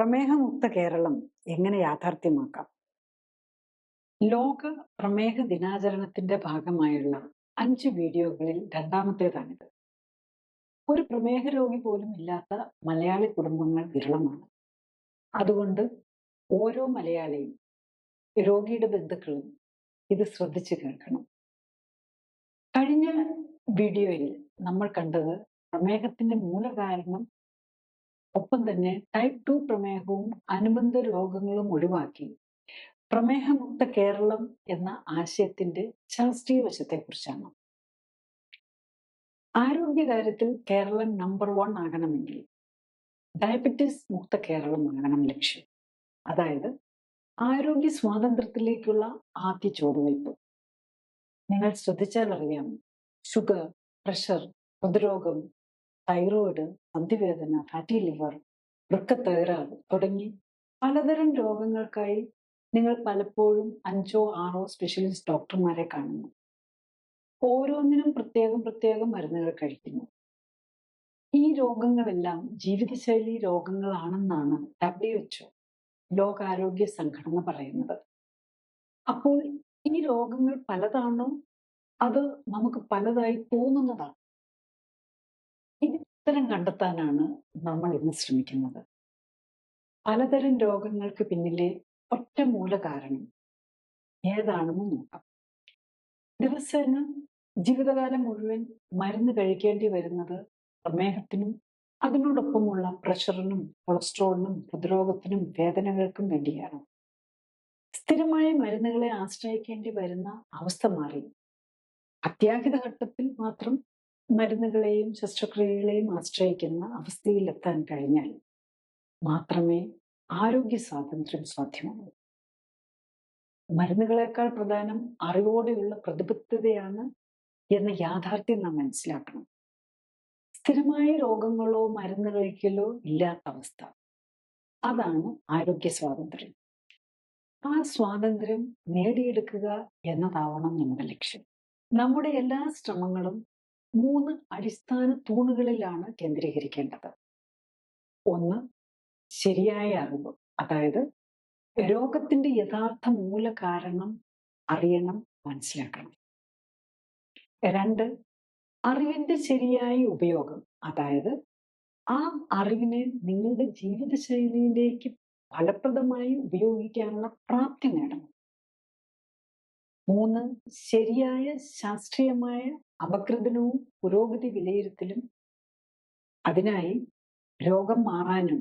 പ്രമേഹമുക്ത കേരളം എങ്ങനെ യാഥാർത്ഥ്യമാക്കാം? ലോക പ്രമേഹ ദിനാചരണത്തിന്റെ ഭാഗമായുള്ള അഞ്ച് വീഡിയോകളിൽ രണ്ടാമത്തേതാണിത്. ഒരു പ്രമേഹ രോഗി പോലും ഇല്ലാത്ത മലയാളി കുടുംബങ്ങൾ വിരളമാണ്. അതുകൊണ്ട് ഓരോ മലയാളിയും രോഗിയുടെ ബന്ധുക്കളും ഇത് ശ്രദ്ധിച്ചു കേൾക്കണം. കഴിഞ്ഞ വീഡിയോയിൽ നമ്മൾ കണ്ടത് പ്രമേഹത്തിന്റെ മൂലകാരണം ഒപ്പം തന്നെ ടൈപ്പ് ടു പ്രമേഹവും അനുബന്ധ രോഗങ്ങളും ഒഴിവാക്കി. പ്രമേഹമുക്ത കേരളം എന്ന ആശയത്തിന്റെ ശാസ്ത്രീയ വശത്തെക്കുറിച്ചാണ്. ആരോഗ്യകാര്യത്തിൽ കേരളം നമ്പർ വൺ ആകണമെങ്കിൽ ഡയബറ്റിസ് മുക്ത കേരളം ആകണം ലക്ഷ്യം. അതായത് ആരോഗ്യ സ്വാതന്ത്ര്യത്തിലേക്കുള്ള ആദ്യ ചുവടുവയ്പ് നിങ്ങൾ ശ്രദ്ധിച്ചാൽ അറിയാം. ഷുഗർ പ്രഷർ ഹൃദ്രോഗം തൈറോയിഡ് സന്ധിവേദന ഫാറ്റി ലിവർ വൃക്ക തകരാറ് തുടങ്ങി പലതരം രോഗങ്ങൾക്കായി നിങ്ങൾ പലപ്പോഴും അഞ്ചോ ആറോ സ്പെഷ്യലിസ്റ്റ് ഡോക്ടർമാരെ കാണുന്നു. ഓരോന്നിനും പ്രത്യേകം പ്രത്യേകം മരുന്നുകൾ കഴിക്കുന്നു. ഈ രോഗങ്ങളെല്ലാം ജീവിതശൈലി രോഗങ്ങളാണെന്നാണ് ഡബ്ല്യു എച്ച്ഒ ലോകാരോഗ്യ സംഘടന പറയുന്നത്. അപ്പോൾ ഈ രോഗങ്ങൾ പലതാണോ? അത് നമുക്ക് പലതായി തോന്നുന്നതാണ്? ഉത്തരം കണ്ടെത്താനാണ് നമ്മൾ ഇന്ന് ശ്രമിക്കുന്നത്. പലതരം രോഗങ്ങൾക്ക് പിന്നിലെ ഒറ്റ മൂല കാരണം ഏതാണെന്ന് നോക്കാം. ദിവസേന ജീവിതകാലം മുഴുവൻ മരുന്ന് കഴിക്കേണ്ടി വരുന്നത് പ്രമേഹത്തിനും അതിനോടൊപ്പമുള്ള പ്രഷറിനും കൊളസ്ട്രോളിനും ഹൃദ്രോഗത്തിനും വേദനകൾക്കും വേണ്ടിയാണ്. സ്ഥിരമായ മരുന്നുകളെ ആശ്രയിക്കേണ്ടി വരുന്ന അവസ്ഥ മാറി. അത്യാഹിത ഘട്ടത്തിൽ മാത്രം മരുന്നുകളെയും ശസ്ത്രക്രിയകളെയും ആശ്രയിക്കുന്ന അവസ്ഥയിലെത്താൻ കഴിഞ്ഞാൽ മാത്രമേ ആരോഗ്യ സ്വാതന്ത്ര്യം സാധ്യമാകൂ. മരുന്നുകളെക്കാൾ പ്രധാനം അറിവോടെയുള്ള പ്രതിബദ്ധതയാണ് എന്ന യാഥാർത്ഥ്യം നാം മനസ്സിലാക്കണം. സ്ഥിരമായ രോഗങ്ങളോ മരുന്ന് കഴിക്കലോ ഇല്ലാത്ത അവസ്ഥ. അതാണ് ആരോഗ്യ സ്വാതന്ത്ര്യം. ആ സ്വാതന്ത്ര്യം നേടിയെടുക്കുക എന്നതാവണം നമ്മുടെ ലക്ഷ്യം. നമ്മുടെ എല്ലാ ശ്രമങ്ങളും മൂന്ന് അടിസ്ഥാന തൂണുകളിലാണ് കേന്ദ്രീകരിക്കേണ്ടത്. ഒന്ന് ശരിയായ അറിവ്. അതായത് രോഗത്തിന്റെ യഥാർത്ഥ മൂല കാരണം അറിയണം മനസ്സിലാക്കണം. രണ്ട് അറിവിന്റെ ശരിയായ ഉപയോഗം. അതായത് ആ അറിവിനെ നിങ്ങളുടെ ജീവിതശൈലിയിലേക്ക് ഫലപ്രദമായി ഉപയോഗിക്കാനുള്ള പ്രാപ്തി നേടണം. മൂന്ന് ശരിയായ ശാസ്ത്രീയമായ അപകൃതനവും പുരോഗതി വിലയിരുത്തലും അതിനായി രോഗം മാറാനും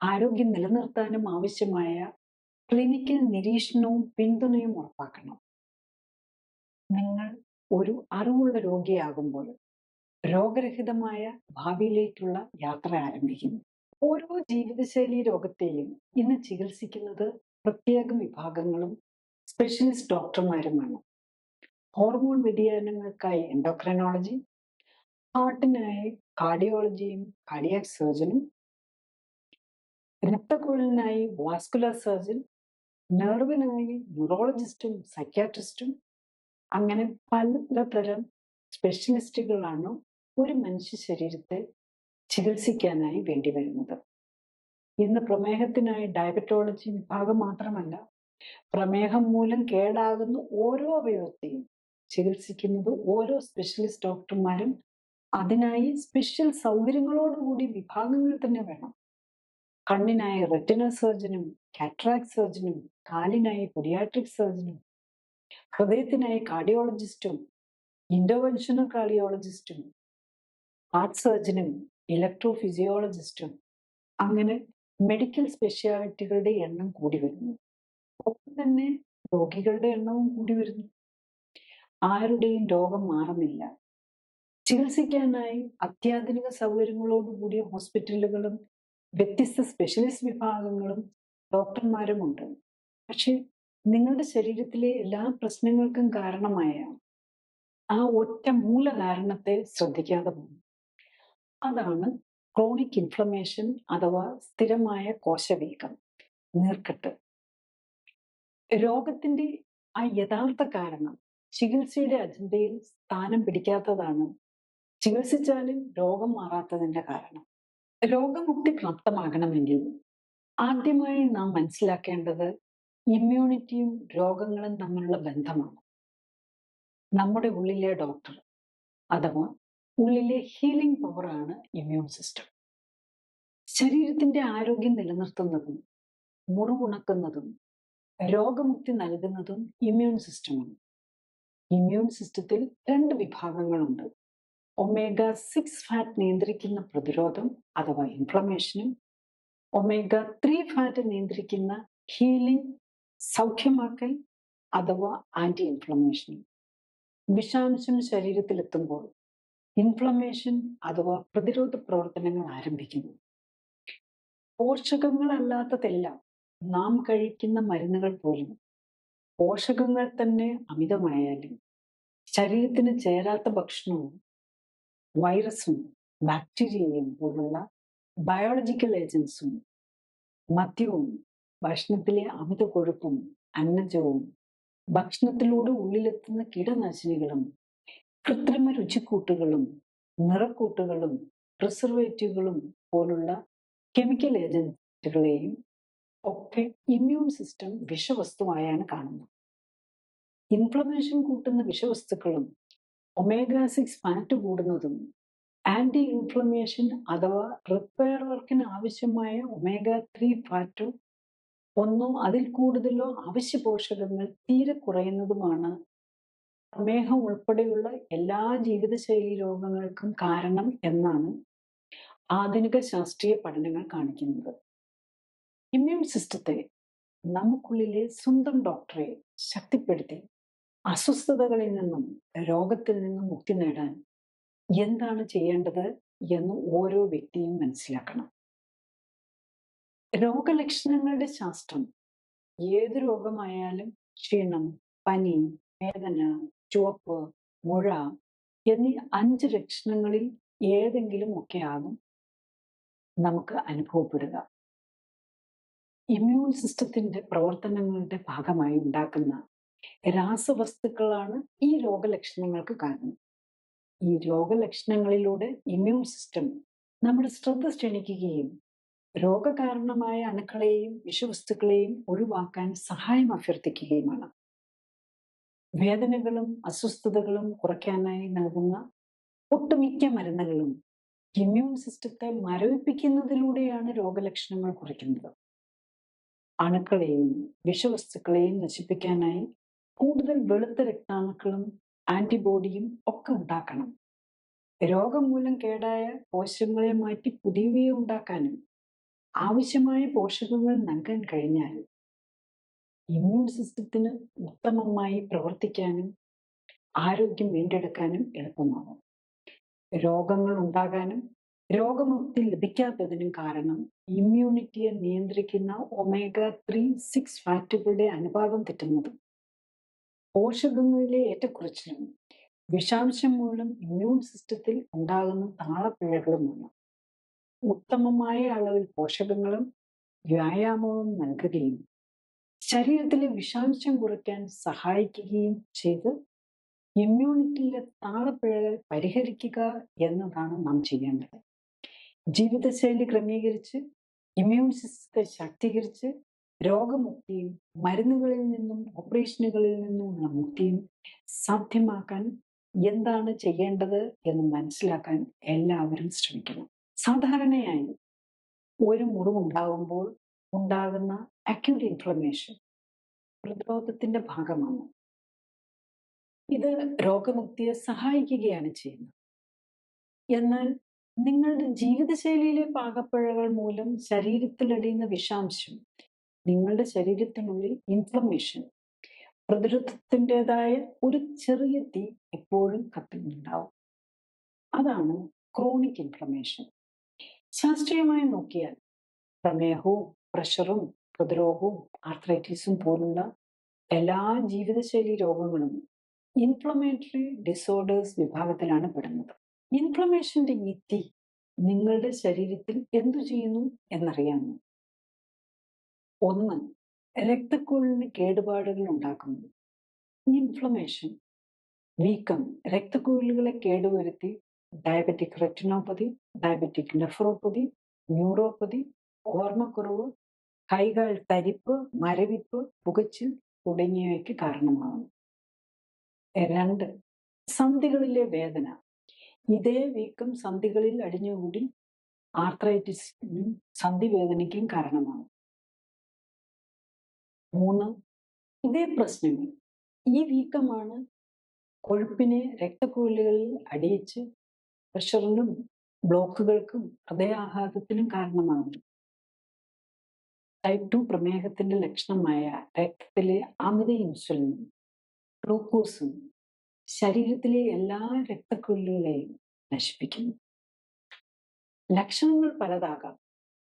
ആരോഗ്യം നിലനിർത്താനും ആവശ്യമായ ക്ലിനിക്കൽ നിരീക്ഷണവും പിന്തുണയും ഉറപ്പാക്കണം. നിങ്ങൾ ഒരു അറിവുള്ള രോഗിയാകുമ്പോൾ രോഗരഹിതമായ ഭാവിയിലേക്കുള്ള യാത്ര ആരംഭിക്കുന്നു. ഓരോ ജീവിതശൈലി രോഗത്തെയും ഇന്ന് ചികിത്സിക്കുന്നത് പ്രത്യേക വിഭാഗങ്ങളും സ്പെഷ്യലിസ്റ്റ് ഡോക്ടർമാരുമാണ് ഹോർമോൺ വ്യതിയാനങ്ങൾക്കായി എൻഡോക്രൈനോളജി ഹാർട്ടിനായി കാർഡിയോളജിയും കാർഡിയാക് സർജനും രക്തക്കുഴലിനായി വാസ്കുലർ സർജൻ നെർവിനായി ന്യൂറോളജിസ്റ്റും സൈക്യാട്രിസ്റ്റും അങ്ങനെ പലതരം സ്പെഷ്യലിസ്റ്റുകളാണ് ഒരു മനുഷ്യ ശരീരത്തെ ചികിത്സിക്കാനായി വേണ്ടി വരുന്നത്. ഇന്ന് പ്രമേഹത്തിനായി ഡയബറ്റോളജി വിഭാഗം മാത്രമല്ല പ്രമേഹം മൂലം കേടാകുന്ന ഓരോ അവയവത്തെയും ചികിത്സിക്കുന്നത് ഓരോ സ്പെഷ്യലിസ്റ്റ് ഡോക്ടർമാരും അതിനായി സ്പെഷ്യൽ സൗകര്യങ്ങളോടുകൂടി വിഭാഗങ്ങൾ തന്നെ വേണം. കണ്ണിനായി റെറ്റിനൽ സർജനും കാട്രാക്ട് സർജനും കാലിനായി പൊഡിയാട്രിക് സർജനും ഹൃദയത്തിനായി കാർഡിയോളജിസ്റ്റും ഇന്റർവെൻഷണൽ കാർഡിയോളജിസ്റ്റും ഹാർട്ട് സർജനും ഇലക്ട്രോഫിസിയോളജിസ്റ്റും അങ്ങനെ മെഡിക്കൽ സ്പെഷ്യാലിറ്റികളുടെ എണ്ണം കൂടി വരുന്നു. ഒപ്പം തന്നെ രോഗികളുടെ എണ്ണവും കൂടി വരുന്നു. ആരുടെയും രോഗം മാറുന്നില്ല. ചികിത്സിക്കാനായി അത്യാധുനിക സൗകര്യങ്ങളോടുകൂടിയ ഹോസ്പിറ്റലുകളും വ്യത്യസ്ത സ്പെഷ്യലിസ്റ്റ് വിഭാഗങ്ങളും ഡോക്ടർമാരുമുണ്ട് പക്ഷെ നിങ്ങളുടെ ശരീരത്തിലെ എല്ലാ പ്രശ്നങ്ങൾക്കും കാരണമായ ആ ഒറ്റ മൂല കാരണത്തെ ശ്രദ്ധിക്കാതെ പോകും അതാണ് ക്രോണിക് ഇൻഫ്ലമേഷൻ അഥവാ സ്ഥിരമായ കോശവീക്കം നീർക്കെട്ട്. രോഗത്തിന്റെ ആ യഥാർത്ഥ കാരണം ചികിത്സയുടെ അജണ്ടയിൽ സ്ഥാനം പിടിക്കാത്തതാണ് ചികിത്സിച്ചാലും രോഗം മാറാത്തതിന്റെ കാരണം. രോഗമുക്തി പ്രാപ്തമാകണമെങ്കിൽ ആദ്യമായി നാം മനസ്സിലാക്കേണ്ടത് ഇമ്മ്യൂണിറ്റിയും രോഗങ്ങളും തമ്മിലുള്ള ബന്ധമാണ്. നമ്മുടെ ഉള്ളിലെ ഡോക്ടർ അഥവാ ഉള്ളിലെ ഹീലിംഗ് പവറാണ് ഇമ്മ്യൂൺ സിസ്റ്റം ശരീരത്തിന്റെ ആരോഗ്യം നിലനിർത്തുന്നതും മുറിവുണക്കുന്നതും രോഗമുക്തി നൽകുന്നതും ഇമ്മ്യൂൺ സിസ്റ്റമാണ് ഇമ്മ്യൂൺ സിസ്റ്റത്തിൽ രണ്ട് വിഭാഗങ്ങളുണ്ട്. ഒമേഗ സിക്സ് ഫാറ്റ് നിയന്ത്രിക്കുന്ന പ്രതിരോധം അഥവാ ഇൻഫ്ലമേഷനും ഒമേഗ ത്രീ ഫാറ്റ് നിയന്ത്രിക്കുന്ന ഹീലിംഗ് സൗഖ്യമാക്കൽ അഥവാ ആന്റി ഇൻഫ്ലമേഷനും വിഷാംശം ശരീരത്തിലെത്തുമ്പോൾ ഇൻഫ്ലമേഷൻ അഥവാ പ്രതിരോധ പ്രവർത്തനങ്ങൾ ആരംഭിക്കുന്നു. പോഷകങ്ങളല്ലാത്തതെല്ലാം നാം കഴിക്കുന്ന മരുന്നുകൾ പോലും പോഷകങ്ങൾ തന്നെ അമിതമായാലും ശരീരത്തിന് ചേരാത്ത ഭക്ഷണവും വൈറസും ബാക്ടീരിയയും പോലുള്ള ബയോളജിക്കൽ ഏജൻസും മദ്യവും ഭക്ഷണത്തിലെ അമിത കൊഴുപ്പും അന്നജവും ഭക്ഷണത്തിലൂടെ ഉള്ളിലെത്തുന്ന കീടനാശിനികളും കൃത്രിമ രുചിക്കൂട്ടുകളും നിറക്കൂട്ടുകളും പ്രിസർവേറ്റീവുകളും പോലുള്ള കെമിക്കൽ ഏജന്റുകളെയും ഒക്കെ ഇമ്മ്യൂൺ സിസ്റ്റം വിഷവസ്തുവായാണ് കാണുന്നത്. ഇൻഫ്ലമേഷൻ കൂട്ടുന്ന വിഷവസ്തുക്കളും ഒമേഗ സിക്സ് ഫാറ്റ് കൂടുന്നതും ആന്റി ഇൻഫ്ലമേഷൻ അഥവാ റിപ്പയർ വർക്കിന് ആവശ്യമായ ഒമേഗ ത്രീ ഫാറ്റോ ഒന്നോ അതിൽ കൂടുതലോ അവശ്യ പോഷകങ്ങൾ തീരെ കുറയുന്നതുമാണ് പ്രമേഹം ഉൾപ്പെടെയുള്ള എല്ലാ ജീവിതശൈലി രോഗങ്ങൾക്കും കാരണം എന്നാണ് ആധുനിക ശാസ്ത്രീയ പഠനങ്ങൾ കാണിക്കുന്നത്. ഇമ്മ്യൂൺ സിസ്റ്റത്തെ നമുക്കുള്ളിലെ സ്വന്തം ഡോക്ടറെ ശക്തിപ്പെടുത്തി അസ്വസ്ഥതകളിൽ നിന്നും രോഗത്തിൽ നിന്നും മുക്തി നേടാൻ എന്താണ് ചെയ്യേണ്ടത് എന്ന് ഓരോ വ്യക്തിയും മനസ്സിലാക്കണം. രോഗലക്ഷണങ്ങളുടെ ശാസ്ത്രം ഏത് രോഗമായാലും ക്ഷീണം പനി വേദന ചുവപ്പ് മുഴ എന്നീ അഞ്ച് ലക്ഷണങ്ങളിൽ ഏതെങ്കിലും ഒക്കെ ആകും നമുക്ക് അനുഭവപ്പെടുക. ഇമ്മ്യൂൺ സിസ്റ്റത്തിന്റെ പ്രവർത്തനങ്ങളുടെ ഭാഗമായി ഉണ്ടാക്കുന്ന രാസവസ്തുക്കളാണ് ഈ രോഗലക്ഷണങ്ങൾക്ക് കാരണം. ഈ രോഗലക്ഷണങ്ങളിലൂടെ ഇമ്മ്യൂൺ സിസ്റ്റം നമ്മുടെ ശ്രദ്ധ ക്ഷണിക്കുകയും രോഗകാരണമായ അണുക്കളെയും വിഷവസ്തുക്കളെയും ഒഴിവാക്കാൻ സഹായം അഭ്യർത്ഥിക്കുകയുമാണ്. വേദനകളും അസ്വസ്ഥതകളും കുറയ്ക്കാനായി നൽകുന്ന ഒട്ടുമിക്ക മരുന്നുകളും ഇമ്മ്യൂൺ സിസ്റ്റത്തെ മരവിപ്പിക്കുന്നതിലൂടെയാണ് രോഗലക്ഷണങ്ങൾ കുറയ്ക്കുന്നത്. അണുക്കളെയും വിഷവസ്തുക്കളെയും നശിപ്പിക്കാനായി കൂടുതൽ വെളുത്ത രക്താണുക്കളും ആന്റിബോഡിയും ഒക്കെ ഉണ്ടാക്കണം. രോഗം മൂലം കേടായ കോശങ്ങളെ മാറ്റി പുതിയവയെ ഉണ്ടാക്കാനും ആവശ്യമായ പോഷകങ്ങൾ നൽകാൻ കഴിഞ്ഞാൽ ഇമ്മ്യൂൺ സിസ്റ്റത്തിന് ഉത്തമമായി പ്രവർത്തിക്കാനും ആരോഗ്യം വീണ്ടെടുക്കാനും എളുപ്പമാകും. രോഗങ്ങൾ ഉണ്ടാകാനും രോഗമുക്തി ലഭിക്കാത്തതിനും കാരണം ഇമ്മ്യൂണിറ്റിയെ നിയന്ത്രിക്കുന്ന ഒമേഗ ത്രീ സിക്സ് ഫാറ്റുകളുടെ അനുപാതം തെറ്റുന്നത്. പോഷകങ്ങളിലെ ഏറ്റക്കുറച്ചിലും വിഷാംശം മൂലം ഇമ്മ്യൂൺ സിസ്റ്റത്തിൽ ഉണ്ടാകുന്ന താളപ്പിഴകളുമാണ്. ഉത്തമമായ അളവിൽ പോഷകങ്ങളും വ്യായാമവും നൽകുകയും ശരീരത്തിലെ വിഷാംശം കുറയ്ക്കാൻ സഹായിക്കുകയും ചെയ്ത് ഇമ്മ്യൂണിറ്റിയിലെ താളപ്പിഴകൾ പരിഹരിക്കുക എന്നതാണ് നാം ചെയ്യേണ്ടത്. ജീവിതശൈലി ക്രമീകരിച്ച് ഇമ്മ്യൂൺ സിസ്റ്റത്തെ ശാക്തീകരിച്ച് രോഗമുക്തിയും മരുന്നുകളിൽ നിന്നും ഓപ്പറേഷനുകളിൽ നിന്നുമുള്ള മുക്തിയും സാധ്യമാക്കാൻ എന്താണ് ചെയ്യേണ്ടത് എന്ന് മനസ്സിലാക്കാൻ എല്ലാവരും ശ്രമിക്കണം. സാധാരണയായി ഒരു മുറിവുണ്ടാകുമ്പോൾ ഉണ്ടാകുന്ന അക്യൂട്ട് ഇൻഫ്ലമേഷൻ പ്രതിരോധത്തിന്റെ ഭാഗമാണ്. ഇത് രോഗമുക്തിയെ സഹായിക്കുകയാണ് ചെയ്യുന്നത്. എന്നാൽ നിങ്ങളുടെ ജീവിതശൈലിയിലെ പാകപ്പിഴകൾ മൂലം ശരീരത്തിലടിയുന്ന വിഷാംശം നിങ്ങളുടെ ശരീരത്തിനുള്ളിൽ ഇൻഫ്ലമേഷൻ പ്രതിരോധത്തിന്റെതായ ഒരു ചെറിയ തീ എപ്പോഴും കത്തുന്നുണ്ടാവും അതാണ് ക്രോണിക് ഇൻഫ്ലമേഷൻ ശാസ്ത്രീയമായി നോക്കിയാൽ പ്രമേഹവും പ്രഷറും ഹൃദ്രോഗവും ആർത്രൈറ്റിസും പോലുള്ള എല്ലാ ജീവിതശൈലി രോഗങ്ങളും ഇൻഫ്ലമേറ്ററി ഡിസോർഡേഴ്സ് വിഭാഗത്തിലാണ് പെടുന്നത്. ഇൻഫ്ലമേഷന്റെ ഈ തീ നിങ്ങളുടെ ശരീരത്തിൽ എന്തു ചെയ്യുന്നു എന്നറിയാമോ? ഒന്ന് രക്തക്കുഴലിന് കേടുപാടുകൾ ഉണ്ടാക്കുന്നു. ഇൻഫ്ലമേഷൻ വീക്കം രക്തക്കുഴലുകളെ കേടുവരുത്തി diabetic retinopathy diabetic nephropathy neuropathy ഓർമ്മക്കുറവ് കൈകൾ തരിപ്പ് മരവിപ്പ് പുകച്ചിൽ തുടങ്ങിയവയ്ക്ക് കാരണമാകുന്നു. രണ്ട് സന്ധികളിലെ വേദന ഇതേ വീക്കം സന്ധികളിൽ അടിഞ്ഞുകൂടി ആർത്രൈറ്റിസിനും സന്ധിവേദനയ്ക്കും കാരണമാണ് മൂന്ന് ഇതേ പ്രശ്നങ്ങൾ. ഈ വീക്കമാണ് കൊഴുപ്പിനെ രക്തക്കുഴലുകളിൽ അടിയിച്ച് പ്രഷറിനും ബ്ലോക്കുകൾക്കും ഹൃദയാഘാതത്തിനും കാരണമാകുന്നു ടൈപ്പ് ടു പ്രമേഹത്തിന്റെ ലക്ഷണമായ രക്തത്തിലെ അമിത ഇൻസുലിനും ഗ്ലൂക്കോസും ശരീരത്തിലെ എല്ലാ രക്തക്കുള്ളുകളെയും നശിപ്പിക്കുന്നു. ലക്ഷണങ്ങൾ പലതാകാം.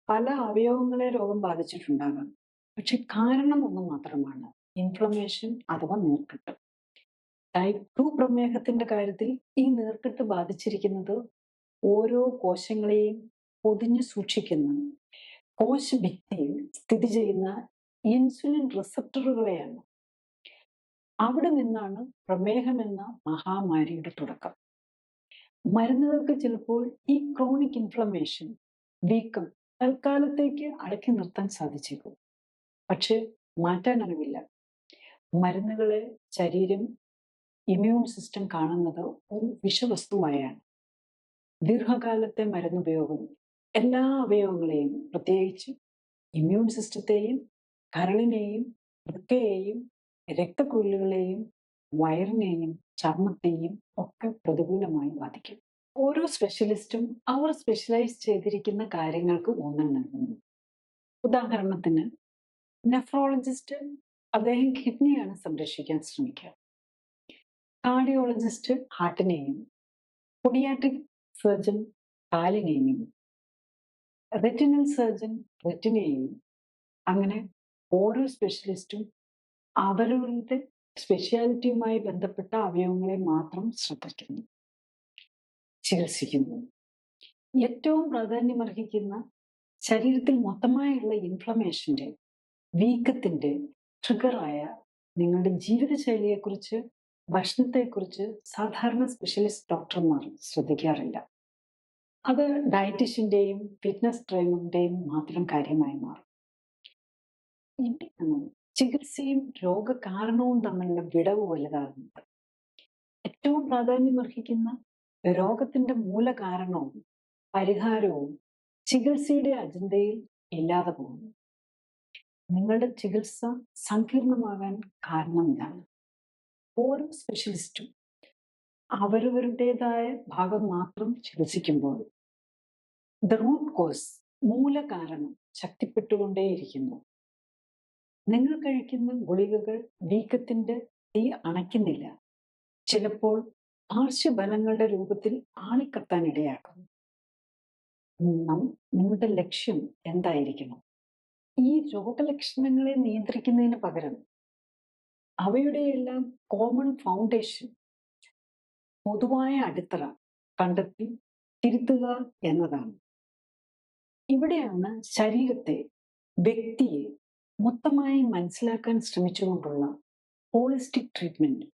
പല അവയവങ്ങളെ രോഗം ബാധിച്ചിട്ടുണ്ടാകാം. പക്ഷെ കാരണം ഒന്ന് മാത്രമാണ്. ഇൻഫ്ലമേഷൻ അഥവാ നീർക്കെട്ട്. ടൈപ്പ് ടു പ്രമേഹത്തിന്റെ കാര്യത്തിൽ ഈ നീർക്കെട്ട് ബാധിച്ചിരിക്കുന്നത് ഓരോ കോശങ്ങളെയും പൊതിഞ്ഞു സൂക്ഷിക്കുന്ന കോശഭിത്തിയിൽ സ്ഥിതി ചെയ്യുന്ന ഇൻസുലിൻ റിസപ്റ്ററുകളെയാണ് അവിടെ നിന്നാണ് പ്രമേഹം എന്ന മഹാമാരിയുടെ തുടക്കം. മരുന്നുകൾക്ക് ചിലപ്പോൾ ഈ ക്രോണിക് ഇൻഫ്ലമേഷൻ വീക്കം തൽക്കാലത്തേക്ക് അടക്കി നിർത്താൻ സാധിച്ചേക്കും. പക്ഷെ മാറ്റാനാവില്ല മരുന്നുകളെ ശരീരം ഇമ്മ്യൂൺ സിസ്റ്റം കാണുന്നത് ഒരു വിഷവസ്തുവായാണ്. ദീർഘകാലത്തെ മരുന്നുപയോഗം എല്ലാ അവയവങ്ങളെയും പ്രത്യേകിച്ച് ഇമ്മ്യൂൺ സിസ്റ്റത്തെയും കരളിനെയും വൃക്കയെയും രക്തക്കുഴലുകളെയും വയറിനെയും ചർമ്മത്തെയും ഒക്കെ പ്രതികൂലമായി ബാധിക്കും. ഓരോ സ്പെഷ്യലിസ്റ്റും അവർ സ്പെഷ്യലൈസ് ചെയ്തിരിക്കുന്ന കാര്യങ്ങൾക്ക് ഊന്നൽ നൽകുന്നു. ഉദാഹരണത്തിന് നെഫ്രോളജിസ്റ്റ് അദ്ദേഹം കിഡ്നിയാണ് സംരക്ഷിക്കാൻ ശ്രമിക്കുക. കാർഡിയോളജിസ്റ്റ് ഹാർട്ടിനെയും പൊഡിയാട്രിക് സർജൻ കാലിനെയും റെറ്റിനൽ സർജൻ റെറ്റിനെയും അങ്ങനെ ഓരോ സ്പെഷ്യലിസ്റ്റും അവരവരുടെ സ്പെഷ്യാലിറ്റിയുമായി ബന്ധപ്പെട്ട അവയവങ്ങളെ മാത്രം ശ്രദ്ധിക്കുന്നു. ചികിത്സിക്കുന്നു. ഏറ്റവും പ്രാധാന്യമർഹിക്കുന്ന ശരീരത്തിൽ മൊത്തമായുള്ള ഇൻഫ്ലമേഷന്റെ വീക്കത്തിന്റെ ട്രിഗറായ നിങ്ങളുടെ ജീവിതശൈലിയെക്കുറിച്ച് ഭക്ഷണത്തെക്കുറിച്ച് സാധാരണ സ്പെഷ്യലിസ്റ്റ് ഡോക്ടർമാർ ശ്രദ്ധിക്കാറില്ല. അത് ഡയറ്റീഷ്യന്റെയും ഫിറ്റ്നസ് ട്രെയിനറിന്റെയും മാത്രം കാര്യമായി മാറും. ചികിത്സയും രോഗകാരണവും തമ്മിലുള്ള വിടവ് വലുതാകുന്നത് ഏറ്റവും പ്രാധാന്യമർഹിക്കുന്ന രോഗത്തിന്റെ മൂലകാരണവും പരിഹാരവും ചികിത്സയുടെ അജണ്ടയിൽ ഇല്ലാതെ പോകുന്നു. നിങ്ങളുടെ ചികിത്സ സങ്കീർണമാകാൻ കാരണം ഇതാണ്. ഓരോ സ്പെഷ്യലിസ്റ്റും അവരവരുടേതായ ഭാഗം മാത്രം ചികിത്സിക്കുമ്പോൾ ദ റൂട്ട് കോസ് മൂലകാരണം ശക്തിപ്പെട്ടുകൊണ്ടേയിരിക്കുന്നു. നിങ്ങൾ കഴിക്കുന്ന ഗുളികകൾ വീക്കത്തിന്റെ തീ അണയ്ക്കുന്നില്ല. ചിലപ്പോൾ പാർശ്വഫലങ്ങളുടെ രൂപത്തിൽ ആളിക്കത്താൻ ഇടയാക്കുന്നു നിങ്ങളുടെ ലക്ഷ്യം എന്തായിരിക്കണം? ഈ രോഗലക്ഷണങ്ങളെ നിയന്ത്രിക്കുന്നതിന് പകരം അവയുടെയെല്ലാം കോമൺ ഫൗണ്ടേഷൻ പൊതുവായ അടിത്തറ കണ്ടെത്തി തിരുത്തുക എന്നതാണ്. ഇവിടെയാണ് ശരീരത്തെ വ്യക്തിയെ മൊത്തമായി മനസ്സിലാക്കാൻ ശ്രമിച്ചുകൊണ്ടുള്ള ഹോളിസ്റ്റിക് ട്രീറ്റ്മെന്റ്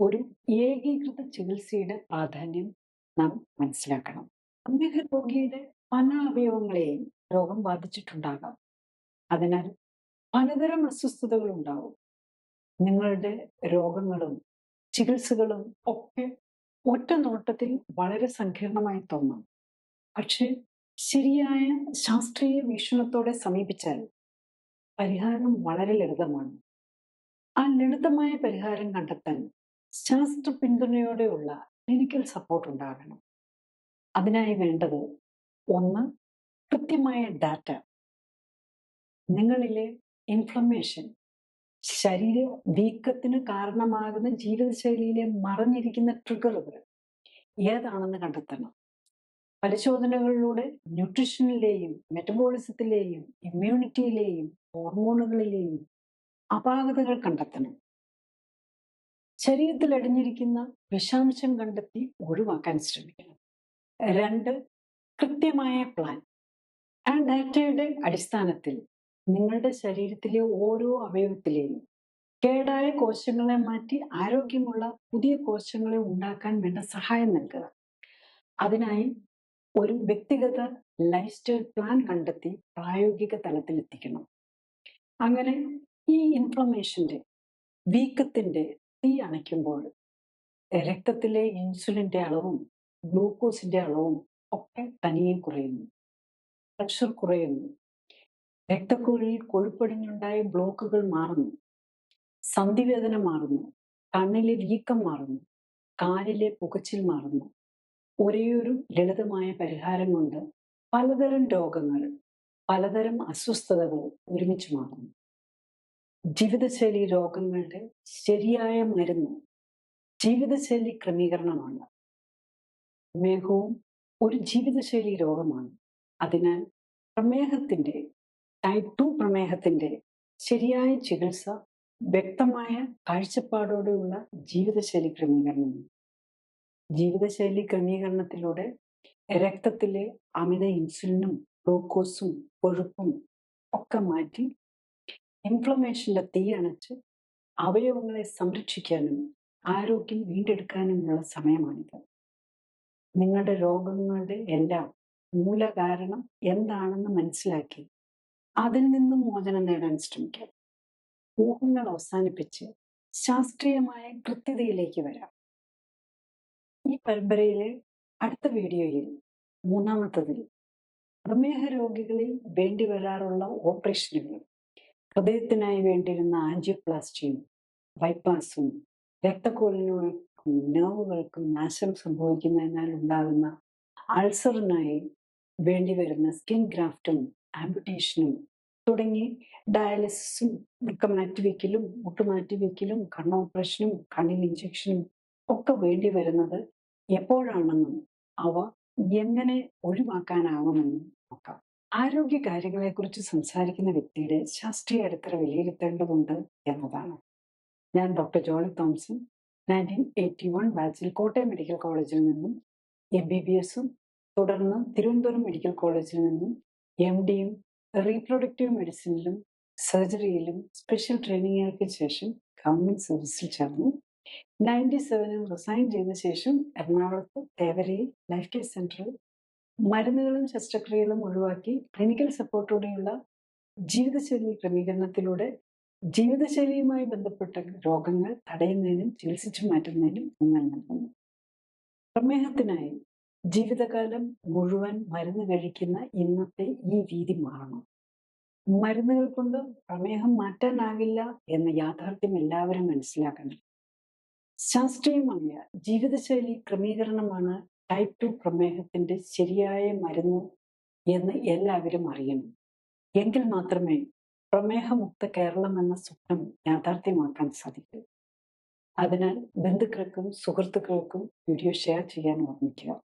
ഒരു ഏകീകൃത ചികിത്സയുടെ പ്രാധാന്യം നാം മനസ്സിലാക്കണം. പ്രമേഹ രോഗിയുടെ പല അവയവങ്ങളെയും രോഗം ബാധിച്ചിട്ടുണ്ടാകാം. അതിനാൽ പലതരം അസ്വസ്ഥതകൾ ഉണ്ടാവും. നിങ്ങളുടെ രോഗങ്ങളും ചികിത്സകളും ഒക്കെ ഒറ്റ നോട്ടത്തിൽ വളരെ സങ്കീർണമായി തോന്നാം. പക്ഷെ ശരിയായ ശാസ്ത്രീയ വീക്ഷണത്തോടെ സമീപിച്ചാൽ പരിഹാരം വളരെ ലളിതമാണ്. ആ ലളിതമായ പരിഹാരം കണ്ടെത്താൻ ശാസ്ത്ര പിന്തുണയോടെയുള്ള ക്ലിനിക്കൽ സപ്പോർട്ട് ഉണ്ടാകണം. അതിനായി വേണ്ടത് ഒന്ന് കൃത്യമായ ഡാറ്റ നിങ്ങളിലെ ഇൻഫ്ലമേഷൻ ശരീര വീക്കത്തിന് കാരണമാകുന്ന ജീവിതശൈലിയിലെ മറഞ്ഞിരിക്കുന്ന ട്രിഗറുകൾ ഏതാണെന്ന് കണ്ടെത്തണം. പരിശോധനകളിലൂടെ ന്യൂട്രീഷനിലെയും മെറ്റബോളിസത്തിലെയും ഇമ്മ്യൂണിറ്റിയിലെയും ഹോർമോണുകളിലെയും അപാകതകൾ കണ്ടെത്തണം. ശരീരത്തിൽ അടിഞ്ഞിരിക്കുന്ന വിഷാംശം കണ്ടെത്തി ഒഴിവാക്കാൻ ശ്രമിക്കണം. രണ്ട് കൃത്യമായ പ്ലാൻ ആ ഡാറ്റയുടെ അടിസ്ഥാനത്തിൽ നിങ്ങളുടെ ശരീരത്തിലെ ഓരോ അവയവത്തിലെയും കേടായ കോശങ്ങളെ മാറ്റി ആരോഗ്യമുള്ള പുതിയ കോശങ്ങളെ ഉണ്ടാക്കാൻ വേണ്ട സഹായം നൽകുക. അതിനായി ഒരു വ്യക്തിഗത ലൈഫ് സ്റ്റൈൽ പ്ലാൻ കണ്ടെത്തി പ്രായോഗിക തലത്തിൽ എത്തിക്കണം അങ്ങനെ ഈ ഇൻഫ്ലമേഷന്റെ വീക്കത്തിന്റെ തീ അണയ്ക്കുമ്പോൾ രക്തത്തിലെ ഇൻസുലിന്റെ അളവും ഗ്ലൂക്കോസിന്റെ അളവും ഒക്കെ തനിയെ കുറയുന്നു. പ്രഷർ കുറയുന്നു. രക്തക്കുഴലിൽ കൊഴുപ്പടിഞ്ഞുണ്ടായ ബ്ലോക്കുകൾ മാറുന്നു. സന്ധിവേദന മാറുന്നു. കണ്ണിലെ വീക്കം മാറുന്നു. കാലിലെ പുകച്ചിൽ മാറുന്നു. ഒരേയൊരു ലളിതമായ പരിഹാരം കൊണ്ട് പലതരം രോഗങ്ങൾ പലതരം അസ്വസ്ഥതകൾ ഒരുമിച്ച് മാറുന്നു. ജീവിതശൈലി രോഗങ്ങളുടെ ശരിയായ മരുന്ന് ജീവിതശൈലി ക്രമീകരണമാണ്. പ്രമേഹവും ഒരു ജീവിതശൈലി രോഗമാണ്. അതിനാൽ പ്രമേഹത്തിന്റെ ടൈപ്പ് ടു പ്രമേഹത്തിന്റെ ശരിയായ ചികിത്സ വ്യക്തമായ കാഴ്ചപ്പാടോടെയുള്ള ജീവിതശൈലി ക്രമീകരണമാണ്. ജീവിതശൈലി ക്രമീകരണത്തിലൂടെ രക്തത്തിലെ അമിത ഇൻസുലിനും ഗ്ലൂക്കോസും കൊഴുപ്പും ഒക്കെ മാറ്റി ഇൻഫ്ലമേഷന്റെ തീ അണച്ച് അവയവങ്ങളെ സംരക്ഷിക്കാനും ആരോഗ്യം വീണ്ടെടുക്കാനുമുള്ള സമയമാണിത്. നിങ്ങളുടെ രോഗങ്ങളുടെ എല്ലാം മൂലകാരണം എന്താണെന്ന് മനസ്സിലാക്കി അതിൽ നിന്നും മോചനം നേടാൻ ശ്രമിക്കാം. ഊഹങ്ങൾ അവസാനിപ്പിച്ച് ശാസ്ത്രീയമായ കൃത്യതയിലേക്ക് വരാം. ഈ പരമ്പരയിലെ അടുത്ത വീഡിയോയിൽ മൂന്നാമത്തതിൽ പ്രമേഹ രോഗികളിൽ വേണ്ടി വരാറുള്ള ഓപ്പറേഷനുകൾ. ഹൃദയത്തിനായി വേണ്ടിയിരുന്ന ആൻജിയോപ്ലാസ്റ്റിയും ബൈപ്പാസും രക്തക്കോളിനുകൾക്കും നെർവുകൾക്കും നാശം സംഭവിക്കുന്നതിനാൽ ഉണ്ടാകുന്ന അൾസറിനായി വേണ്ടിവരുന്ന സ്കിൻ ഗ്രാഫ്റ്റും ആംബുട്ടേഷനും തുടങ്ങി ഡയാലിസിസും വൃക്ക മാറ്റിവെക്കലും മുട്ട് മാറ്റിവെക്കലും കണ്ണ് ഓപ്പറേഷനും കണ്ണിൽ ഇഞ്ചക്ഷനും ഒക്കെ വേണ്ടി വരുന്നത് എപ്പോഴാണെന്നും അവ എങ്ങനെ ഒഴിവാക്കാനാവുമെന്നും നോക്കാം ആരോഗ്യ കാര്യങ്ങളെക്കുറിച്ച് സംസാരിക്കുന്ന വ്യക്തിയുടെ ശാസ്ത്രീയ അടിത്തറ വിലയിരുത്തേണ്ടതുണ്ട് എന്നതാണ്. ഞാൻ doctor Jolly Thomson nineteen eighty one ബാച്ചിൽ കോട്ടയം മെഡിക്കൽ കോളേജിൽ നിന്നും എം ബി ബി എസും തുടർന്ന് തിരുവനന്തപുരം മെഡിക്കൽ കോളേജിൽ നിന്നും എം ഡിയും റീപ്രൊഡക്റ്റീവ് മെഡിസിനിലും സർജറിയിലും സ്പെഷ്യൽ ട്രെയിനിങ്ങുകൾക്ക് ശേഷം ഗവൺമെന്റ് സർവീസിൽ ചേർന്നു. നയന്റി സെവനിൽ റിസൈൻ ചെയ്ത ശേഷം എറണാകുളത്ത് തേവരയിൽ ലൈഫ് കെയർ സെന്ററിൽ മരുന്നുകളും ശസ്ത്രക്രിയകളും ഒഴിവാക്കി ക്ലിനിക്കൽ സപ്പോർട്ടോടെയുള്ള ജീവിതശൈലി ക്രമീകരണത്തിലൂടെ ജീവിതശൈലിയുമായി ബന്ധപ്പെട്ട രോഗങ്ങൾ തടയുന്നതിനും ചികിത്സിച്ചു മാറ്റുന്നതിനും ഊന്നൽ നൽകുന്നു. പ്രമേഹത്തിനായി ജീവിതകാലം മുഴുവൻ മരുന്ന് കഴിക്കുന്ന ഇന്നത്തെ ഈ രീതി മാറണം. മരുന്നുകൾ കൊണ്ട് പ്രമേഹം മാറ്റാനാകില്ല എന്ന യാഥാർത്ഥ്യം എല്ലാവരും മനസ്സിലാക്കണം. ശാസ്ത്രീയമായ ജീവിതശൈലി ക്രമീകരണമാണ് ടൈപ്പ് ടു പ്രമേഹത്തിന്റെ ശരിയായ മരുന്ന് എന്ന് എല്ലാവരും അറിയണം. എങ്കിൽ മാത്രമേ പ്രമേഹമുക്ത കേരളം എന്ന സ്വപ്നം യാഥാർത്ഥ്യമാക്കാൻ സാധിക്കൂ. അതിനാൽ ബന്ധുക്കൾക്കും സുഹൃത്തുക്കൾക്കും വീഡിയോ ഷെയർ ചെയ്യാൻ ഓർമ്മിക്കുക.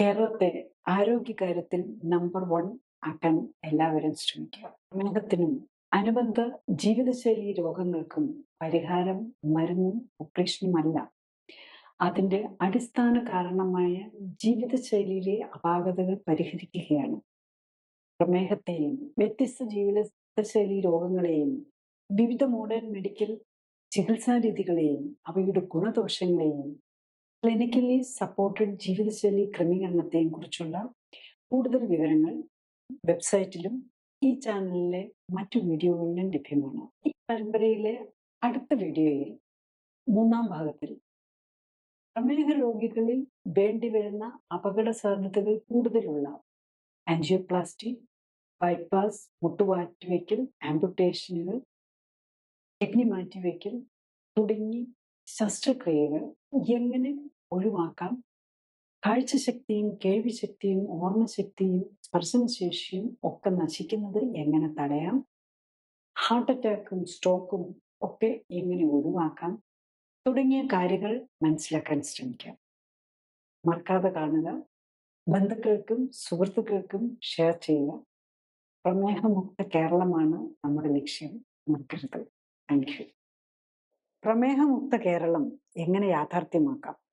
കേരളത്തെ ആരോഗ്യകാര്യത്തിൽ നമ്പർ വൺ ആക്കാൻ എല്ലാവരും ശ്രമിക്കുക. പ്രമേഹത്തിനും അനുബന്ധ ജീവിതശൈലി രോഗങ്ങൾക്കും പരിഹാരം മരുന്നും ഓപ്പറേഷനുമല്ല. അതിന്റെ അടിസ്ഥാന കാരണമായ ജീവിതശൈലിയിലെ അപാകതകൾ പരിഹരിക്കുകയാണ്. പ്രമേഹത്തെയും വ്യത്യസ്ത ജീവിതശൈലി രോഗങ്ങളെയും വിവിധ മോഡേൺ മെഡിക്കൽ ചികിത്സാ രീതികളെയും അവയുടെ ഗുണദോഷങ്ങളെയും ക്ലിനിക്കലി സപ്പോർട്ടഡ് ജീവിതശൈലി ക്രമീകരണത്തെയും കുറിച്ചുള്ള കൂടുതൽ വിവരങ്ങൾ വെബ്സൈറ്റിലും ഈ ചാനലിലെ മറ്റു വീഡിയോകളിലും ലഭ്യമാണ്. ഈ പരമ്പരയിലെ അടുത്ത വീഡിയോയിൽ മൂന്നാം ഭാഗത്തിൽ പ്രമേഹ രോഗികളിൽ വേണ്ടിവരുന്ന അപകട സാധ്യതകൾ കൂടുതലുള്ള ആൻജിയോപ്ലാസ്റ്റി ബൈപ്പാസ് മുട്ടുമാറ്റിവെക്കൽ ആംബുട്ടേഷനുകൾ കിഡ്നി മാറ്റിവെക്കൽ തുടങ്ങി ശസ്ത്രക്രിയകൾ എങ്ങനെ ഒഴിവാക്കാം? കാഴ്ചശക്തിയും കേൾവിശക്തിയും ഓർമ്മശക്തിയും സ്പർശനശേഷിയും ഒക്കെ നശിക്കുന്നത് എങ്ങനെ തടയാം? ഹാർട്ട് അറ്റാക്കും സ്ട്രോക്കും ഒക്കെ എങ്ങനെ ഒഴിവാക്കാം? തുടങ്ങിയ കാര്യങ്ങൾ മനസ്സിലാക്കാൻ ശ്രമിക്കാം. മറക്കാതെ കാണുക ബന്ധുക്കൾക്കും സുഹൃത്തുക്കൾക്കും ഷെയർ ചെയ്യുക. പ്രമേഹമുക്ത കേരളമാണ് നമ്മുടെ ലക്ഷ്യം. മറക്കരുത്. താങ്ക് യു പ്രമേഹമുക്ത കേരളം എങ്ങനെ യാഥാർത്ഥ്യമാക്കാം?